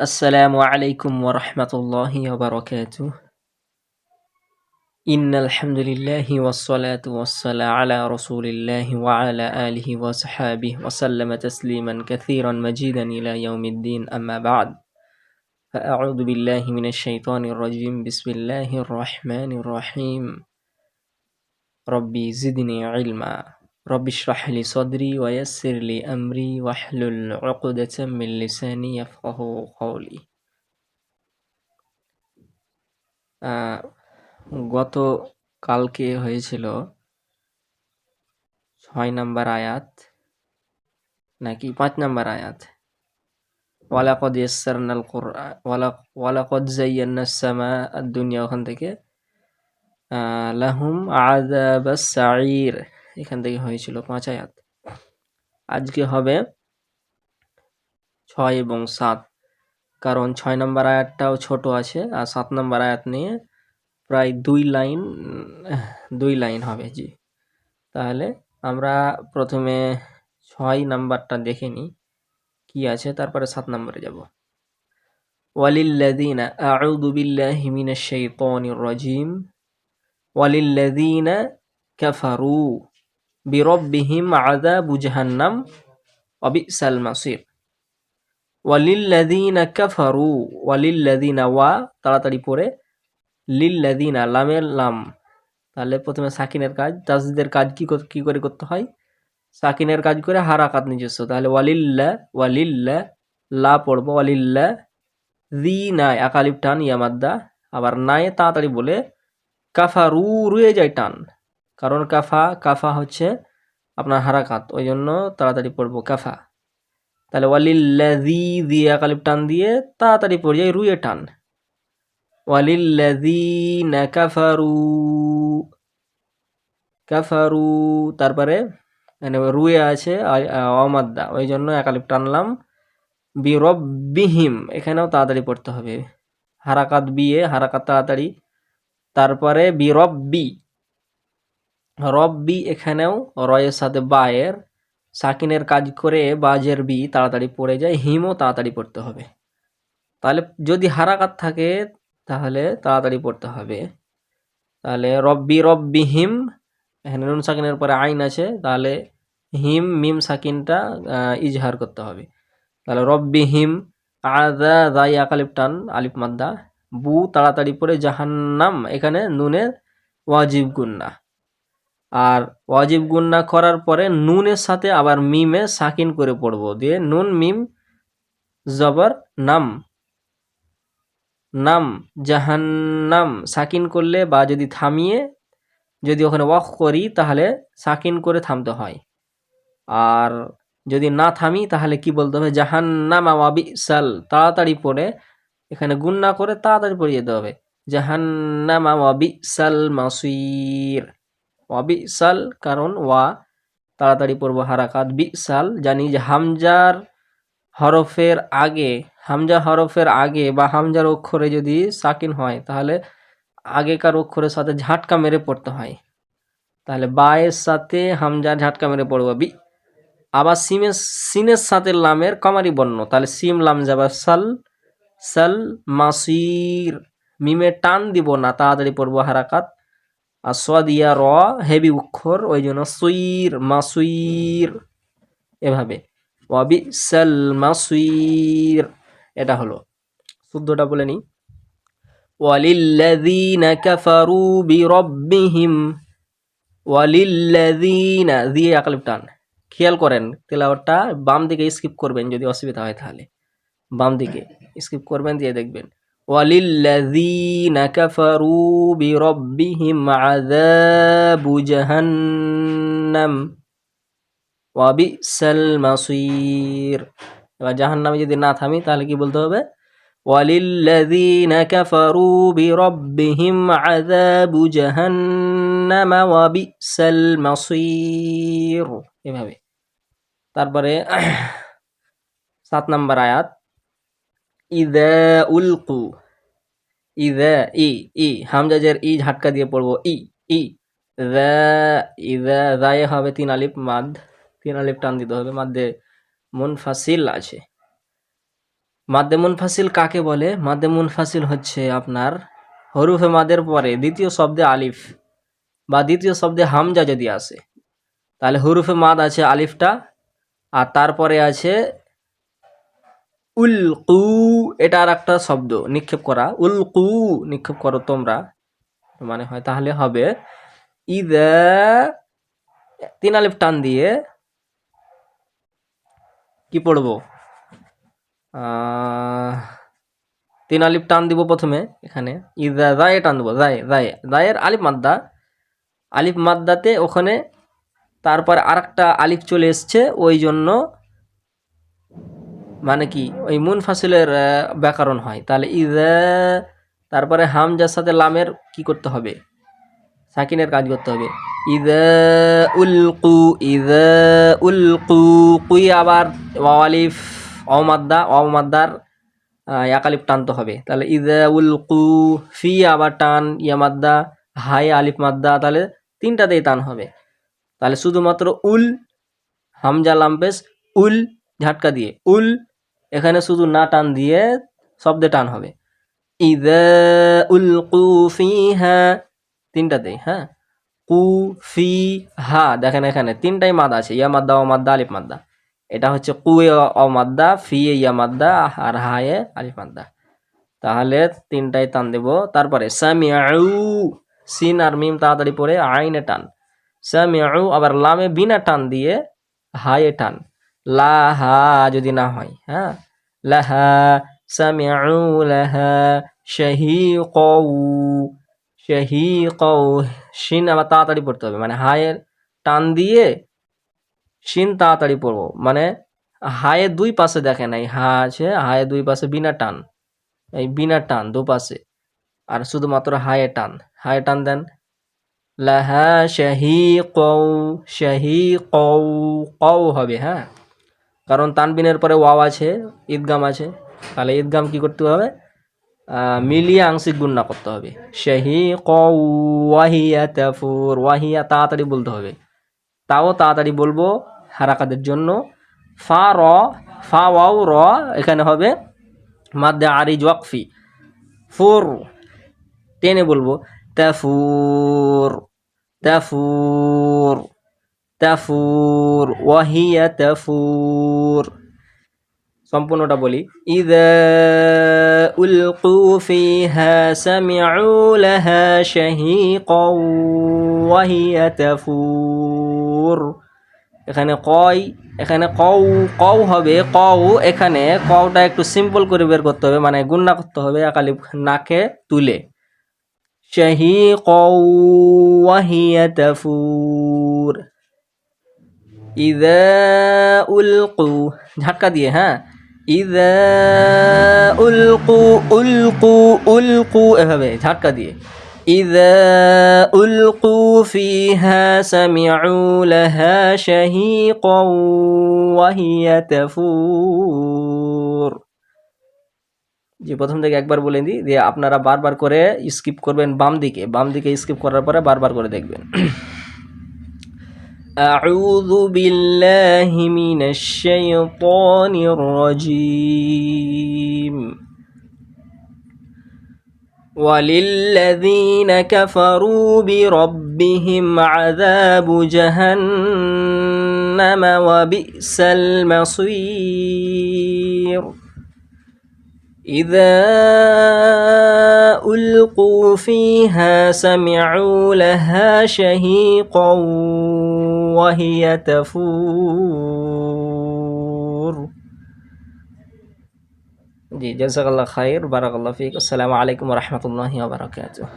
السلام عليكم ورحمة الله وبركاته. إن الحمد لله والصلاة والسلام على رسول الله وعلى آله وصحابه وسلم تسليما كثيرا مجيدا إلى يوم الدين. أما بعد فأعوذ بالله من الشيطان الرجيم. بسم الله الرحمن الرحيم. ربي زدني علما. رب اشرح لي صدري ويسر لي أمري واحلل عقدة من لساني يفقه قولي গত কালকে হয়েছিল ছয় নাম্বার আয়াত নাকি পাঁচ নাম্বার আয়াত ওয়ালাকদ ইয়াসসারনাল কুরআন ওয়ালাকদ জাইয়ান্নাস সামা দুনিয়া ওখান থেকে লাহুম আযাবাস সাঈর এখান থেকে হয়েছিল পাঁচ আয়াত। আজকে হবে ছয় এবং সাত। কারণ ছয় নম্বর আয়াতটাও ছোট আছে, আর সাত নম্বর আয়াত নিয়ে প্রায় দুই লাইন দুই লাইন হবে, জি। তাহলে আমরা প্রথমে ছয় নাম্বারটা দেখে নিই, কি আছে, তারপরে সাত নম্বরে যাব। ওয়ালিল্লাযীনা, আউযু বিল্লাহি মিনাশ শাইতানির রাজীম, ওয়ালিল্লাযীনা কাফারু। বিরব্বিহিম আযাবু জাহান্নাম ওয়া বিসাল মাসির। ওয়ালিল্লাযীনা কাফারু, ওয়ালিল্লাযীনা ওয়া, তাড়াতাড়ি পড়ে, লিল্লাযীনা লামের লাম। তাহলে প্রথমে সাকিনের কাজ, তাজদিদের কাজ কি কি করে করতে হয়? সাকিনের কাজ করে হারাকাত নিজস্ব। তাহলে ওয়ালিল্লা ওয়ালিল্লা, লা পড়ব, ওয়ালিল্লা দি নাই আকালিপ টান, ইয়ামাদ্দা। আবার নাই তাড়াতাড়ি বলে, কাফারু রুয়ে যায় টান। কারণ কাফা কাফা হচ্ছে আপনার হারাকাত ওই জন্য তাড়াতাড়ি পড়ব কাফা। তাহলে ওয়ালিল্লাদি দিয়ে আকালিপ টান দিয়ে তাড়াতাড়ি পড়ে যায় রুয়ে টান। ওয়ালিল্লাযীনা কাফারু কাফারু, তারপরে মানে রুয়ে আছে অমাদ্দা ওই জন্য একালিপ টানলাম। বিরব্বিহিম, এখানেও তাড়াতাড়ি পড়তে হবে। হারাকাত বিয়ে, হারাকাত তাড়াতাড়ি। তারপরে বিরব্বি রব্বি এখানেও রয়ের সাথে বায়ের, সাকিনের কাজ করে বাজের বি তাড়াতাড়ি পড়ে যায়, হিমও তাড়াতাড়ি পড়তে হবে। তাহলে যদি হারাকাত থাকে, তাহলে তাড়াতাড়ি পড়তে হবে। তাহলে রব্বি রব্বি হিম, এখানে নুন সাকিনের পরে আইন আছে, তাহলে হিম, মিম সাকিনটা ইজহার করতে হবে। তাহলে রব্বি হিম, আদা দাই আকালিপ টান, আলিফ মাদ্দা, বু তাড়াতাড়ি পরে জাহান্নাম, এখানে নুনের ওয়াজিব গুন্না আর ওয়াজিব গুন্না করার পরে নুনের সাথে আবার মিমে সাকিন করে পড়ব। দিয়ে নুন, মিম, জবর, নাম। নাম, জাহান্নাম। সাকিন করলে বা যদি থামিয়ে যদি ওখানে ওয়াক করি তাহলে সাকিন করে থামতে হয়। আর যদি না থামি তাহলে কি বলতে হবে? জাহান্নাম আওয়াবি সাল তাড়াতাড়ি পড়ে এখানে গুন্না করে তাড়াতাড়ি পড়ে যেতে হবে। জাহান্নাম আওয়াবি সাল মাসির। ওয়াবি সাল কারণ ওয়া তাড়াতাড়ি পড়ব হারাকাত। বি সাল জানি যে হামজার হরফের আগে, হামজা হরফের আগে বা হামজার অক্ষরে যদি সাকিন হয়, তাহলে আগেকার অক্ষরের সাথে ঝাটকা মেরে পড়তে হয়। তাহলে বায়ের সাথে হামজার ঝাটকা মেরে পড়ব। বি, আবার সিমের, সিনের সাথে লামের কমারি বর্ণ। তাহলে সিম, লাম যাবে সাল সাল, মাসির, মিমে টান দিব না। তাড়াতাড়ি পড়ব হারাকাত। আর র, হেভি অক্ষর ওই জন্য সুইর, মাসুইর, এভাবে। ওয়াবি সাল মাসুইর, এটা হলো। শুদ্ধটা বলে নিই। ওয়ালিল্লাযীনা কাফারু বিরাব্বিহিম, ওয়ালিল্লাযীনা, দিয়ে আকলিফ টান। খেয়াল করেন, তেলাওয়াতটা বাম দিকে স্কিপ করবেন যদি অসুবিধা হয় তাহলে। বাম দিকে স্কিপ করবেন, দিয়ে দেখবেন। ওয়ালিল্লাযীনা কাফারু বিরাব্বিহিম আযাবু জাহান্নাম ওয়া বিসাল মাসির এবার জাহান্নামে যদি না থামি তাহলে কি বলতে হবে وللذين كفروا بربهم عذاب جهنم وبئس المصير এভাবে তারপরে সাত নম্বর আয়াত ইদা উলকু ইদা ই ই, হামজাজের ই ঝাটকা দিয়ে পড়ব, ই ই ইদা দায়ে হবে তিন আলিফ মাদ, তিন আলিফ টান দিতে হবে মাদ্দে মুনফাসিল আছে। মাদ্দে মুনফাসিল কাকে বলে? মাদ্দে মুনফাসিল হচ্ছে আপনার হরুফে মাদের পরে দ্বিতীয় শব্দে আলিফ বা দ্বিতীয় শব্দে হামজা যদি আসে, তাহলে হরুফে মাদ আছে আলিফটা, আর তারপরে আছে উল কু এটা আর একটা শব্দ, নিক্ষেপ করা। উল কু নিক্ষেপ করো তোমরা। মানে হয় তাহলে হবে ঈদ তিন আলিফ টান দিয়ে কি পড়ব? তিন আলিফ টান দিব প্রথমে, এখানে। ইদা রায়ে টান দেবো রায় রায়ে রায়ের আলিফ মাদ্দা। আলিফ মাদ্দাতে ওখানে তারপর আর একটা আলিফ চলে এসছে, ওই জন্য মানে কি, ওই মুন ফাসিলের ব্যাকরণ হয়। তাহলে ইদা, তারপরে হামজার সাথে লামের কি করতে হবে? সাকিনের কাজ করতে হবে। ইদা উলকু ইদা উলকু, কুই আবার ওয়ালিফ, অমাদ্দা, অমাদ্দার একালিফ টানতে হবে। তাহলে ইদা উলকু, ফি আবার টান ইয়ামাদ্দা হাই আলিফ মাদ্দা, তাহলে তিনটাতেই টান হবে। তাহলে শুধুমাত্র উল, হামজা লাম্পেস উল ঝাটকা দিয়ে, উল এখানে শুধু না টান দিয়ে শব্দে টান হবে। ইদা উলকু ফিহা, তিনটাতেই হ্যাঁ? কু, ফি, হা, দেখেন এখানে তিনটাই মাদ আছে, ইয়া মাদ্দা ও মাদ্দা, আলিফ মাদ্দা। এটা হচ্ছে কু এ, অ মাদ্দা, ফি এ, ইয়া মাদ্দা, আর হা এ, আলিফ মাদ্দা। তাহলে তিনটাই টান দেব। তারপরে সামিউ সিন আর মিম তাড়াতাড়ি পড়ে আইনে টান। সামিউ আবার লামে বিনা টান দিয়ে হায়ে টান। লা হা যদি না হয় হ্যাঁ? লাহা সামিউ, লাহা শাহিকউ শাহিকউ শিন আবার তাড়াতাড়ি পড়তে হবে মানে হায়ের টান দিয়ে শিন তাড়াতাড়ি পড়ব মানে হায়ের দুই পাশে দেখে নাই হা আছে, হায়ের দুই পাশে বিনা টান, এই বিনা টান দুপাশে আর শুধুমাত্র হায়ে টান হায়ে টান দেন, লাহা শাহি কৌ শাহি কৌ কৌ হবে হ্যাঁ? কারণ তানবিনের পরে ওয়াও আছে, ঈদগাম আছে। তাহলে ঈদগাম কি করতে হবে? মিলিয়ে আংশিক গুণনা করতে হবে। শাহি কৌ তাফুর, ওয়াহিয়া তাড়াতাড়ি বলতে হবে। তাও তাড়াতাড়ি বলব হারাকাদের জন্য। ফা, র, ফা, ওয়াও, র, এখানে হবে মাদ্দে আরিজ ওয়াকফি। ফুর, টেনে বলব। তাফুর তাফুর। তাফুর ওয়াহিয়া তাফুর সম্পূর্ণটা বলি। ইদা উলকু ফিহা সামিউ লাহা শাহিকাও ওয়াহিয়া তাফুর এখানে কয়, এখানে কউ কউ হবে কউ এখানে কউটা একটু সিম্পল করে বের করতে হবে মানে গুন্না করতে হবে একালি নাকে তুলে। শাহি কউ ওয়াহিয়া তাফুর ইদা উলকু ঝাটকা দিয়ে হ্যাঁ? ইদা উলকু উলকু উলকু, এভাবে ঝাটকা দিয়ে। ইদা উলকু ফিহা সামিউ লাহা শাহিকাও ওয়াহিয়া তাফুর। জি প্রথম থেকে একবার বলে দিই, দিয়ে আপনারা বারবার করে স্কিপ করবেন বাম দিকে। বাম দিকে স্কিপ করার পরে বারবার করে দেখবেন। أعوذ بالله من الشيطان الرجيم. وللذين كفروا بربهم عذاب جهنم وبئس المصير. إذا ألقوا فيها سمعوا لها شهيقا وهي تفور. جزاك الله خير بارك الله فيك. السلام عليكم ورحمة الله وبركاته.